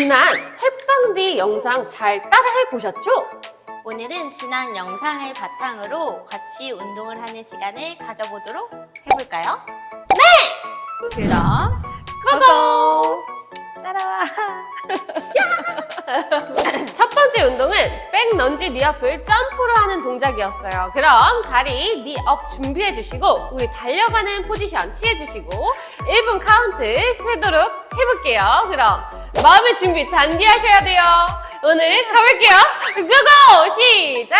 지난 햇빵디 영상 잘 따라해 보셨죠? 오늘은 지난 영상을 바탕으로 같이 운동을 하는 시간을 가져보도록 해볼까요? 네! 그럼 고고! 따라와! 첫 번째 운동은 백런지 니업을 점프로 하는 동작이었어요. 그럼 다리 니업 준비해 주시고 우리 달려가는 포지션 취해 주시고 1분 카운트 세도록 해볼게요. 그럼 마음의 준비 단디하셔야 돼요. 오늘 가볼게요. 고고! 시작!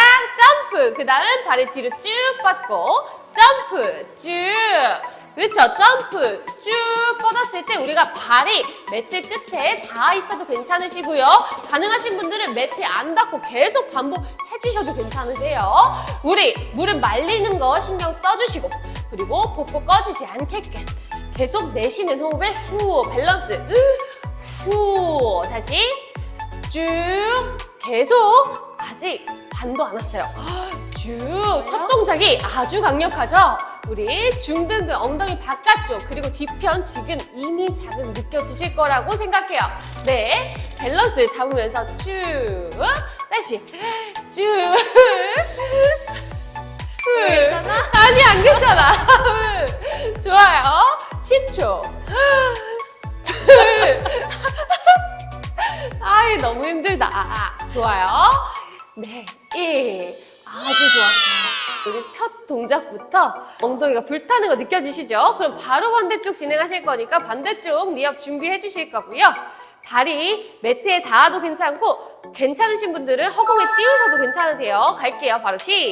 점프! 그 다음 다리 뒤로 쭉 뻗고 점프! 쭉! 그렇죠. 점프 쭉 뻗었을 때 우리가 발이 매트 끝에 닿아 있어도 괜찮으시고요. 가능하신 분들은 매트에 안 닿고 계속 반복해 주셔도 괜찮으세요. 우리 무릎 말리는 거 신경 써주시고 그리고 복부 꺼지지 않게끔 계속 내쉬는 호흡에 후 밸런스 으, 후 다시 쭉 계속 아직 반도 안 왔어요. 쭉 첫 동작이 아주 강력하죠? 우리 중등근 엉덩이 바깥쪽 그리고 뒤편 지금 이미 자극 느껴지실 거라고 생각해요. 네, 밸런스 잡으면서 쭉 다시 쭉안 괜찮아. 동작부터 엉덩이가 불타는 거 느껴지시죠? 그럼 바로 반대쪽 진행하실 거니까 반대쪽 니업 준비해 주실 거고요. 다리 매트에 닿아도 괜찮고 괜찮으신 분들은 허공에 띄우셔도 괜찮으세요. 갈게요. 바로 시작.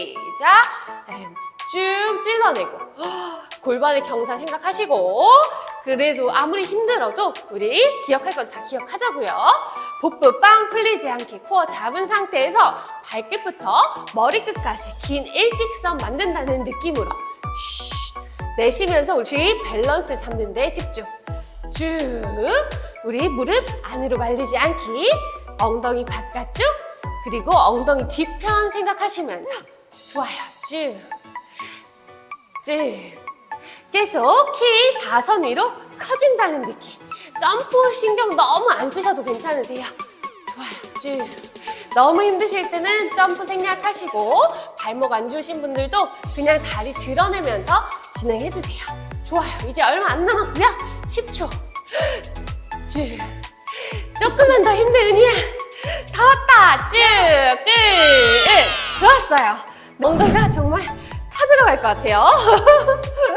앤쭉 찔러내고 골반의 경사 생각하시고 그래도 아무리 힘들어도 우리 기억할 건 다 기억하자고요. 복부 빵 풀리지 않게 코어 잡은 상태에서 발끝부터 머리끝까지 긴 일직선 만든다는 느낌으로 쉿 내쉬면서 우리 밸런스 잡는 데 집중. 쭉 우리 무릎 안으로 말리지 않기 엉덩이 바깥쪽 그리고 엉덩이 뒤편 생각하시면서 좋아요. 쭉. 쭉. 계속 키 4선 위로 커진다는 느낌. 점프 신경 너무 안 쓰셔도 괜찮으세요. 좋아요. 쭉. 너무 힘드실 때는 점프 생략하시고 발목 안 좋으신 분들도 그냥 다리 드러내면서 진행해주세요. 좋아요. 이제 얼마 안 남았고요. 10초. 쭉. 조금만 더 힘들으니야. 다 왔다. 쭉. 끝. 좋았어요. 엉덩이가 정말 타 들어갈 것 같아요.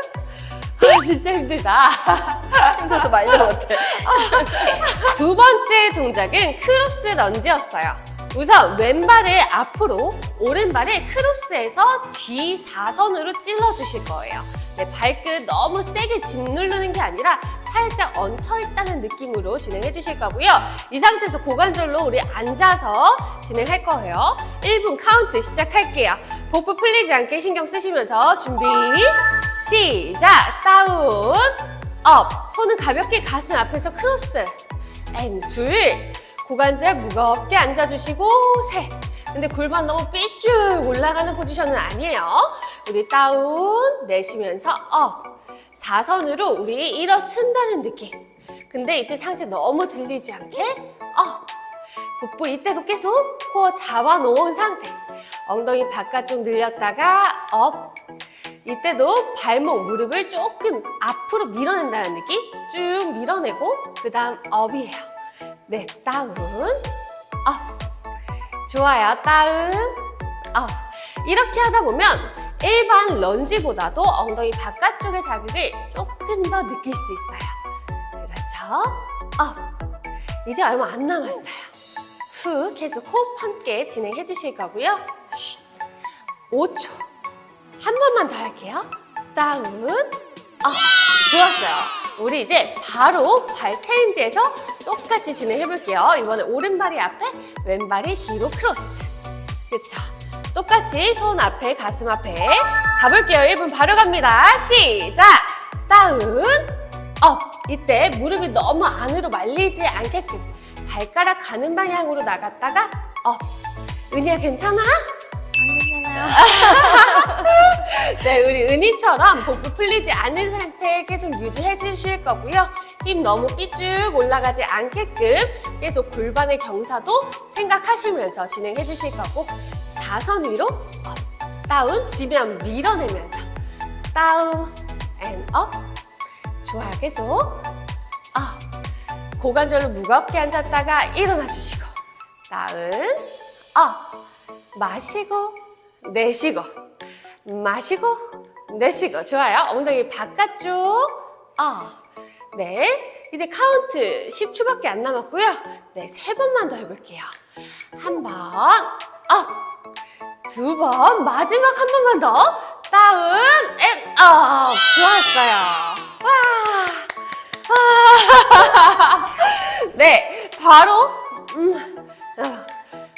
아, 진짜 힘들다. 힘들어서 말려 못해. 두 번째 동작은 크로스 런지였어요. 우선 왼발을 앞으로, 오른발을 크로스해서 뒤 4선으로 찔러주실 거예요. 네, 발끝 너무 세게 짓누르는 게 아니라 살짝 얹혀 있다는 느낌으로 진행해 주실 거고요. 이 상태에서 고관절로 우리 앉아서 진행할 거예요. 1분 카운트 시작할게요. 복부 풀리지 않게 신경 쓰시면서 준비, 시작! 다운, 업. 손은 가볍게 가슴 앞에서 크로스. 앤 둘. 고관절 무겁게 앉아주시고 셋. 근데 골반 너무 삐쭉 올라가는 포지션은 아니에요. 우리 다운 내쉬면서 업. 사선으로 우리 일어선다는 느낌. 근데 이때 상체 너무 들리지 않게 업. 복부 이때도 계속 코어 잡아놓은 상태. 엉덩이 바깥쪽 늘렸다가 업. 이때도 발목, 무릎을 조금 앞으로 밀어낸다는 느낌? 쭉 밀어내고 그 다음 업이에요. 네, 다운, 업. 좋아요, 다운, 업. 이렇게 하다 보면 일반 런지보다도 엉덩이 바깥쪽의 자극을 조금 더 느낄 수 있어요. 그렇죠? 업. 이제 얼마 안 남았어요. 후, 계속 호흡 함께 진행해 주실 거고요. 쉿. 5초. 한 번만 더 할게요. 다운. 아, 좋았어요. 우리 이제 바로 발 체인지에서 똑같이 진행해 볼게요. 이번에 오른발이 앞에, 왼발이 뒤로 크로스. 그쵸? 똑같이 손 앞에, 가슴 앞에 가볼게요. 1분 바로 갑니다. 시작! 다운, 업. 이때 무릎이 너무 안으로 말리지 않게끔 발가락 가는 방향으로 나갔다가 업. 은희야 괜찮아? 안 괜찮아요. 네, 우리 은희처럼 복부 풀리지 않은 상태 계속 유지해 주실 거고요. 힘 너무 삐쭉 올라가지 않게끔 계속 골반의 경사도 생각하시면서 진행해 주실 거고 사선 위로 업, 다운, 지면 밀어내면서 다운 앤 업. 좋아요. 계속 아, 고관절로 무겁게 앉았다가 일어나 주시고 다운 업. 마시고 내쉬고 마시고 내쉬고. 좋아요. 엉덩이 바깥쪽 아, 네. 이제 카운트 10초밖에 안 남았고요. 네 세 번만 더 해볼게요. 한 번 업 두 번 마지막 한 번만 더. 다운 앤 업 좋았어요. 와. 네, 바로 음, 어,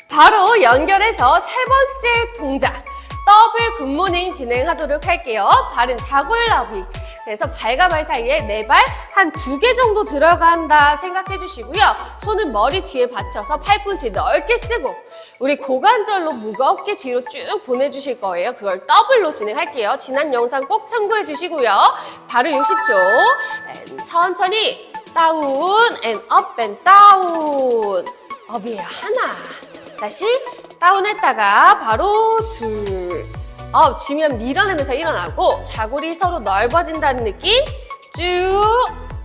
바로 연결해서 세 번째 동작 더블 굿모닝 진행하도록 할게요. 발은 자골나비. 그래서 발과 발 사이에 네 발 한 두 개 정도 들어간다 생각해 주시고요. 손은 머리 뒤에 받쳐서 팔꿈치 넓게 쓰고 우리 고관절로 무겁게 뒤로 쭉 보내주실 거예요. 그걸 더블로 진행할게요. 지난 영상 꼭 참고해 주시고요. 바로 60초. 앤 천천히 다운 앤 업 앤 다운 업이에요. 하나. 다시 다운했다가 바로 둘. 어, 지면 밀어내면서 일어나고 자골이 서로 넓어진다는 느낌. 쭉.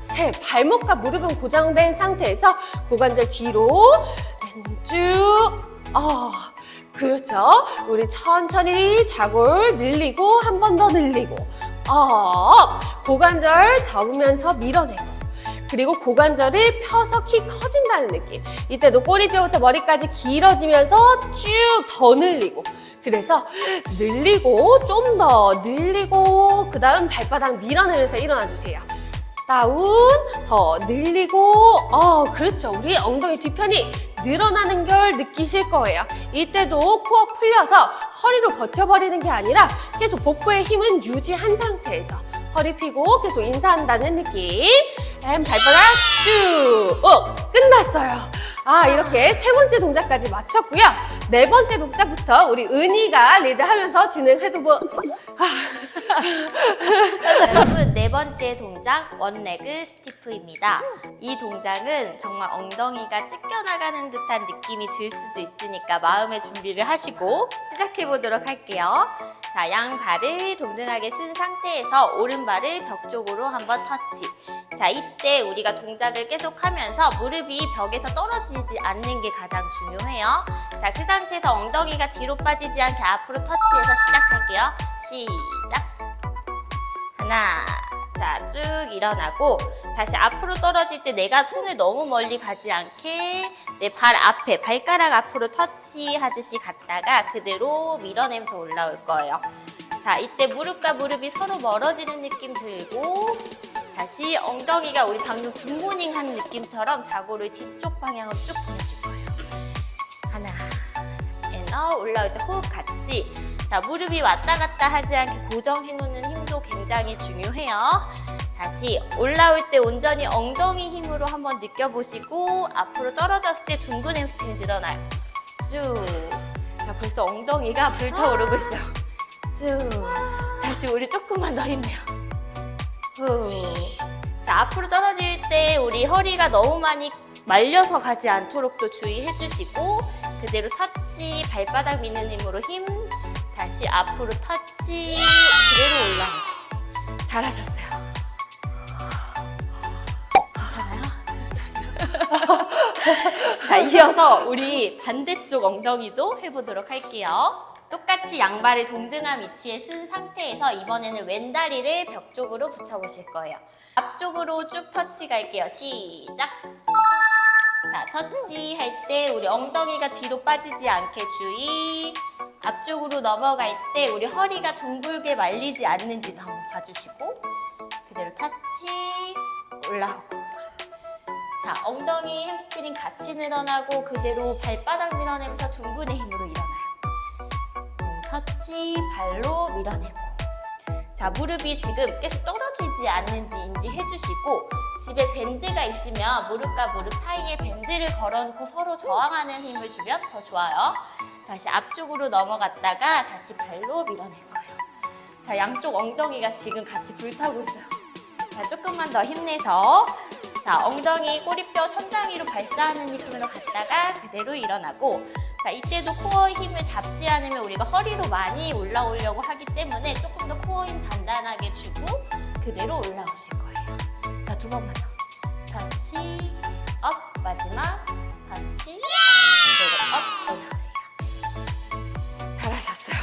셋. 발목과 무릎은 고정된 상태에서 고관절 뒤로 쭉. 어. 그렇죠. 우리 천천히 자골 늘리고 한 번 더 늘리고. 어. 고관절 접으면서 밀어내고. 그리고 고관절을 펴서 키 커진다는 느낌. 이때도 꼬리뼈부터 머리까지 길어지면서 쭉 더 늘리고. 그래서 늘리고 좀 더 늘리고 그 다음 발바닥 밀어내면서 일어나 주세요. 다운 더 늘리고 어 그렇죠 우리 엉덩이 뒤편이 늘어나는 걸 느끼실 거예요 이때도 코어 풀려서 허리로 버텨버리는 게 아니라 계속 복부의 힘은 유지한 상태에서 허리 펴고 계속 인사한다는 느낌. 앤 발바닥 쭉. 어, 끝났어요. 아 이렇게 세 번째 동작까지 마쳤고요. 네 번째 동작부터 우리 은희가 리드하면서 진행해도 뭐 여러분 네 번째 동작 원레그 스티프입니다. 이 동작은 정말 엉덩이가 찢겨나가는 듯한 느낌이 들 수도 있으니까 마음의 준비를 하시고 시작해 보도록 할게요. 자, 양발을 동등하게 쓴 상태에서 오른발을 벽 쪽으로 한번 터치. 자, 이때 우리가 동작을 계속하면서 무릎이 벽에서 떨어지지 않는 게 가장 중요해요. 자, 그 상태에서 엉덩이가 뒤로 빠지지 않게 앞으로 터치해서 시작할게요. 시작. 하나, 자, 쭉 일어나고 다시 앞으로 떨어질 때 내가 손을 너무 멀리 가지 않게 내 발 앞에 발가락 앞으로 터치하듯이 갔다가 그대로 밀어내면서 올라올 거예요. 자, 이때 무릎과 무릎이 서로 멀어지는 느낌 들고 다시 엉덩이가 우리 방금 굿모닝 한 느낌처럼 자고를 뒤쪽 방향으로 쭉 보내줄 거예요. 하나, 에너 올라올 때 호흡 같이 자 무릎이 왔다 갔다 하지 않게 고정해 놓는 힘도 굉장히 중요해요. 다시 올라올 때 온전히 엉덩이 힘으로 한번 느껴보시고 앞으로 떨어졌을 때 둥근 햄스트링 늘어나요. 쭉 자 벌써 엉덩이가 불타오르고 있어요 쭉. 다시 우리 조금만 더 힘내요. 후. 자 앞으로 떨어질 때 우리 허리가 너무 많이 말려서 가지 않도록도 주의해 주시고 그대로 터치 발바닥 미는 힘으로 힘 다시 앞으로 터치 그대로 올라오고 잘하셨어요. 괜찮아요? 자 이어서 우리 반대쪽 엉덩이도 해보도록 할게요. 똑같이 양발을 동등한 위치에 쓴 상태에서 이번에는 왼다리를 벽 쪽으로 붙여보실 거예요. 앞쪽으로 쭉 터치 갈게요. 시작. 자, 터치할 때 우리 엉덩이가 뒤로 빠지지 않게 주의. 앞쪽으로 넘어갈 때 우리 허리가 둥글게 말리지 않는지도 한번 봐주시고 그대로 터치 올라오고 자, 엉덩이 햄스트링 같이 늘어나고 그대로 발바닥 밀어내면서 둥근의 힘으로 일어나요. 음, 터치 발로 밀어내고 자, 무릎이 지금 계속 떨어지지 않는지 인지해 주시고 집에 밴드가 있으면 무릎과 무릎 사이에 밴드를 걸어놓고 서로 저항하는 힘을 주면 더 좋아요. 다시 앞쪽으로 넘어갔다가 다시 발로 밀어낼 거예요. 자, 양쪽 엉덩이가 지금 같이 불타고 있어요. 자, 조금만 더 힘내서 자, 엉덩이, 꼬리뼈, 천장 위로 발사하는 느낌으로 갔다가 그대로 일어나고 자, 이때도 코어 힘을 잡지 않으면 우리가 허리로 많이 올라오려고 하기 때문에 조금 더 코어 힘 단단하게 주고 그대로 올라오실 거예요. 자, 두 번만 더. 터치, 업, 마지막, 터치, 그리고 업, 올라오세요. 잘하셨어요.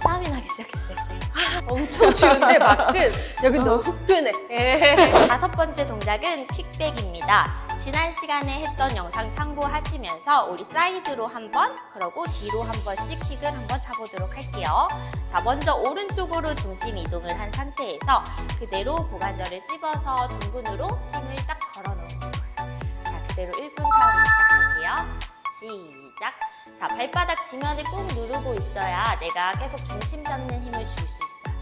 땀이 나기 시작했어요, 이제. 엄청 쉬운데 마크 여기 너무 훅 드네. 예. 다섯 번째 동작은 킥백입니다. 지난 시간에 했던 영상 참고하시면서 우리 사이드로 한 번, 그리고 뒤로 한 번씩 킥을 한번 차보도록 할게요. 자, 먼저 오른쪽으로 중심 이동을 한 상태에서 그대로 고관절을 찝어서 둥근으로 힘을 딱 걸어 놓으실 거예요. 자, 그대로 1분 카운트 시작할게요. 시작. 자, 발바닥 지면을 꾹 누르고 있어야 내가 계속 중심 잡는 힘을 줄 수 있어요.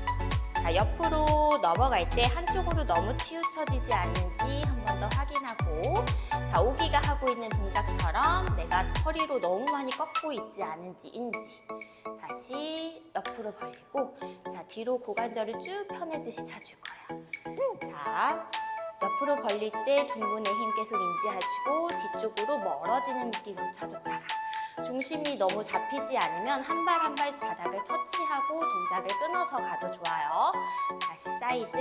자, 옆으로 넘어갈 때 한쪽으로 너무 치우쳐지지 않는지 한 번 더 확인하고 자, 오기가 하고 있는 동작처럼 내가 허리로 너무 많이 꺾고 있지 않은지 인지 다시 옆으로 벌리고 자, 뒤로 고관절을 쭉 펴내듯이 차줄 거예요. 자, 옆으로 벌릴 때 둥근의 힘 계속 인지하시고 뒤쪽으로 멀어지는 느낌으로 쳐줬다가 중심이 너무 잡히지 않으면 한 발 한 발 바닥을 터치하고 동작을 끊어서 가도 좋아요. 다시 사이드,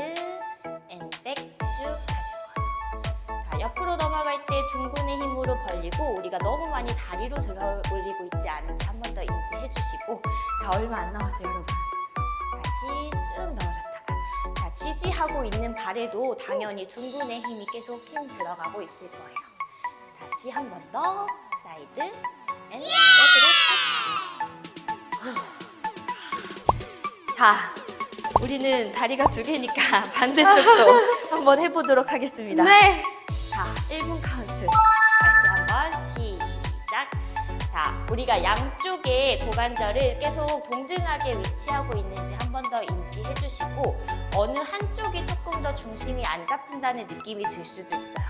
앤 백 쭉 차줄 거예요. 자, 옆으로 넘어갈 때 둥근의 힘으로 벌리고 우리가 너무 많이 다리로 들어 올리고 있지 않은지 한 번 더 인지해 주시고 자, 얼마 안 남았어요, 여러분. 다시 쭉 넘어졌다가 자, 지지하고 있는 발에도 당연히 둥근의 힘이 계속 힘 들어가고 있을 거예요. 다시 한 번 더 사이드 차줘. 자, 우리는 다리가 두 개니까 반대쪽도 한번 해보도록 하겠습니다. 네. 자, 1분 카운트. 다시 한번 시작. 자, 우리가 양쪽에 고관절을 계속 동등하게 위치하고 있는지 한 번 더 인지해 주시고 어느 한쪽이 조금 더 중심이 안 잡힌다는 느낌이 들 수도 있어요.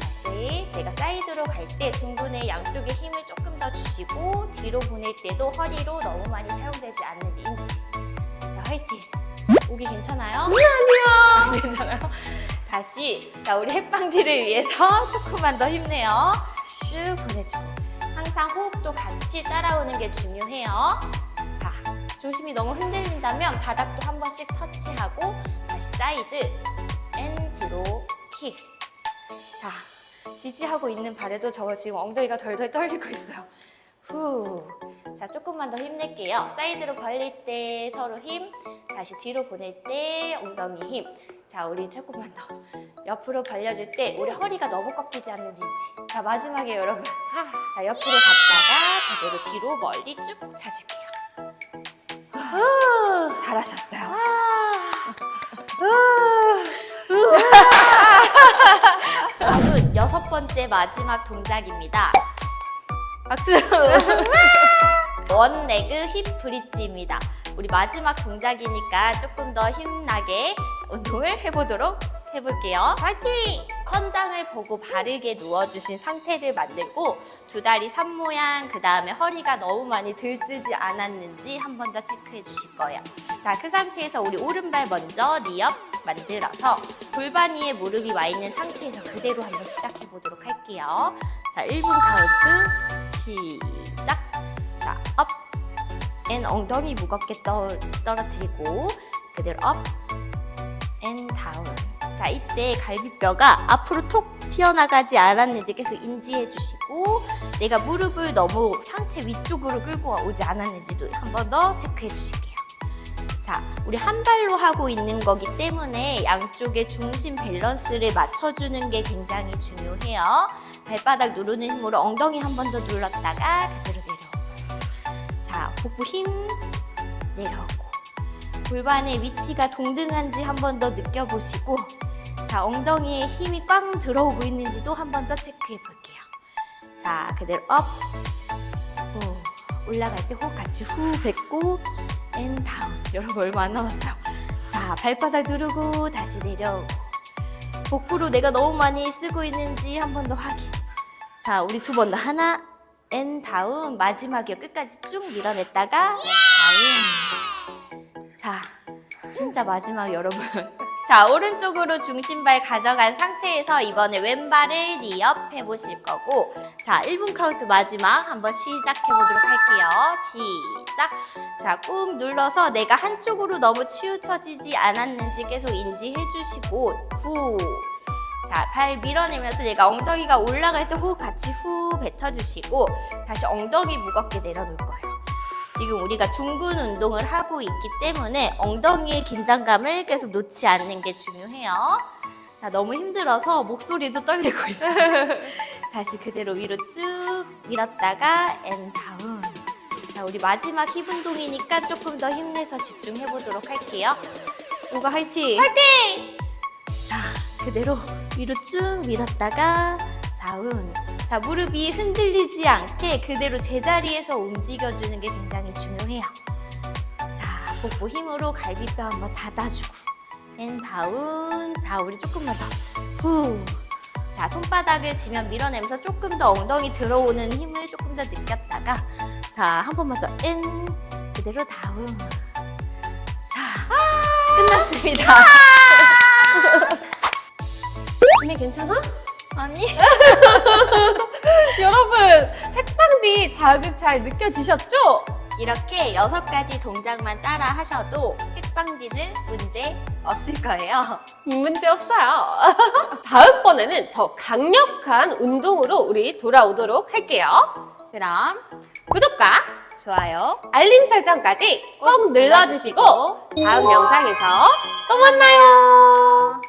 다시 내가 사이드로 갈때 둥근의 양쪽에 힘을 조금 더 주시고 뒤로 보낼 때도 허리로 너무 많이 사용되지 않는지 인지. 자, 화이팅. 오기 괜찮아요? 아니요. 안 괜찮아요? 다시 자 우리 핵방지를 위해서 조금만 더 힘내요. 쭉 보내주고 항상 호흡도 같이 따라오는 게 중요해요. 자 중심이 너무 흔들린다면 바닥도 한 번씩 터치하고 다시 사이드 앤 뒤로 킥. 자 지지하고 있는 발에도 저 지금 엉덩이가 덜덜 떨리고 있어요. 후. 자, 조금만 더 힘낼게요. 사이드로 벌릴 때 서로 힘, 다시 뒤로 보낼 때 엉덩이 힘. 자, 우리 조금만 더. 옆으로 벌려줄 때 우리 허리가 너무 꺾이지 않는지. 자, 마지막에 여러분. 자, 옆으로 갔다가 그대로 뒤로 멀리 쭉 차줄게요. 후. 잘하셨어요. 번째 마지막 동작입니다. 박수! 원 레그 힙 브릿지입니다. 우리 마지막 동작이니까 조금 더 힘나게 운동을 해보도록 해볼게요. 파이팅. 천장을 보고 바르게 누워주신 상태를 만들고 두 다리 산 모양 그 다음에 허리가 너무 많이 들뜨지 않았는지 한 번 더 체크해 주실 거예요. 자, 그 상태에서 우리 오른발 먼저 니업 만들어서 골반 위에 무릎이 와 있는 상태에서 그대로 한번 시작해 보도록 할게요. 자, 1분 카운트 시작. 자, 업. 앤 엉덩이 무겁게 떠, 떨어뜨리고 그대로 업. 자, 이때 갈비뼈가 앞으로 톡 튀어나가지 않았는지 계속 인지해 주시고 내가 무릎을 너무 상체 위쪽으로 끌고 오지 않았는지도 한 번 더 체크해 주실게요. 자, 우리 한 발로 하고 있는 거기 때문에 양쪽의 중심 밸런스를 맞춰주는 게 굉장히 중요해요. 발바닥 누르는 힘으로 엉덩이 한 번 더 눌렀다가 그대로 내려오고. 자, 복부 힘 내려오고. 골반의 위치가 동등한지 한 번 더 느껴보시고 자 엉덩이에 힘이 꽉 들어오고 있는지도 한 번 더 체크해 볼게요. 자 그대로 업. 후. 올라갈 때 호흡 같이 후 뱉고 앤 다운 여러분 얼마 안 남았어요. 자 발바닥 누르고 다시 내려오고 복부로 내가 너무 많이 쓰고 있는지 한 번 더 확인. 자 우리 두 번 더. 하나 앤 다운 마지막이요. 끝까지 쭉 밀어냈다가 다운 자 자, 진짜 마지막 여러분. 자, 오른쪽으로 중심발 가져간 상태에서 이번에 왼발을 리업 해보실 거고, 자, 1분 카운트 마지막 한번 시작해보도록 할게요. 시작. 자, 꾹 눌러서 내가 한쪽으로 너무 치우쳐지지 않았는지 계속 인지해주시고, 후. 자, 발 밀어내면서 내가 엉덩이가 올라갈 때 호흡 같이 후 뱉어주시고, 다시 엉덩이 무겁게 내려놓을 거예요. 지금 우리가 둥근 운동을 하고 있기 때문에 엉덩이의 긴장감을 계속 놓지 않는 게 중요해요. 자, 너무 힘들어서 목소리도 떨리고 있어요. 다시 그대로 위로 쭉 밀었다가 앤 다운. 자, 우리 마지막 힙 운동이니까 조금 더 힘내서 집중해 보도록 할게요. 우가 화이팅! 화이팅! 자, 그대로 위로 쭉 밀었다가 다운. 자, 무릎이 흔들리지 않게 그대로 제자리에서 움직여주는 게 굉장히 중요해요. 자, 복부 힘으로 갈비뼈 한번 닫아주고. 앤 다운. 자, 우리 조금만 더. 후. 자, 손바닥을 지면 밀어내면서 조금 더 엉덩이 들어오는 힘을 조금 더 느꼈다가. 자, 한 번만 더. 앤. 그대로 다운. 자, 끝났습니다. 언니 괜찮아? 아니? 여러분, 핵방디 자극 잘 느껴지셨죠? 이렇게 여섯 가지 동작만 따라 하셔도 핵방디는 문제 없을 거예요. 문제 없어요. 다음번에는 더 강력한 운동으로 우리 돌아오도록 할게요. 그럼 구독과 좋아요 알림 설정까지 꼭 눌러주시고 눌러주시고 다음 영상에서 또 만나요.